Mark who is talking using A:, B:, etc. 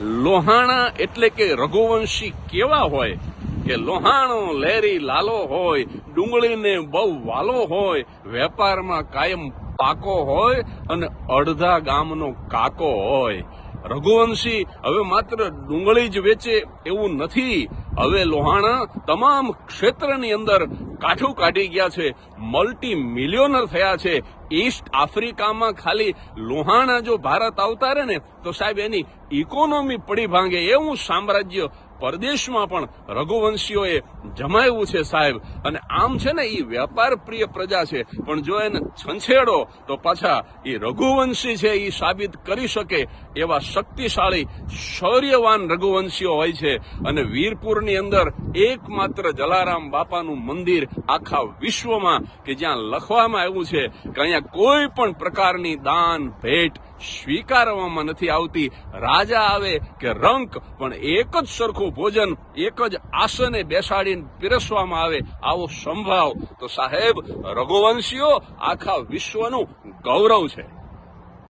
A: લોહાણા એટલે કે રઘુવંશી કેવા હોય? કે લોહાણો લેરી લાલો હોય, ડુંગળીને બહુ વાલો હોય, વેપારમાં કાયમ પાકો હોય અને અડધા ગામનો કાકો હોય. રઘુવંશી હવે માત્ર ડુંગળી જ વેચે એવું નથી. હવે લોહાણા તમામ ક્ષેત્રની અંદર કાઠું કાઢી ગયા છે. મલ્ટી મિલિયોનર થયા છે. ઈસ્ટ આફ્રિકામાં ખાલી લોહાણા જો ભારત આવતા રહે ને, તો સાહેબ એની ઇકોનોમી પડી ભાંગે. એવું સામ્રાજ્ય પરદેશમાં પણ રઘુવંશીઓએ જમાવ્યું છે સાહેબ. અને આમ છે ને એ વેપાર પ્રિય પ્રજા છે. પણ જો એને છંછેડો, તો પાછા એ રઘુવંશી છે એ સાબિત કરી શકે એવા શક્તિશાળી, શૌર્યવાન રઘુવંશીઓ હોય છે. અને વીરપુરની અંદર એકમાત્ર જલારામ બાપાનું મંદિર આખા વિશ્વમાં કે જ્યાં લખવામાં આવ્યું છે કે અહીંયા કોઈ પણ પ્રકારની દાન, ભેટ સ્વીકારવામાં નથી આવતી. રાજા આવે કે રંક, પણ એક જ સરખું ભોજન, એક જ આસને બેસાડીને પીરસવામાં આવે આવો સંભાવ. તો સાહેબ, રઘુવંશીઓ આખા વિશ્વનું ગૌરવ છે.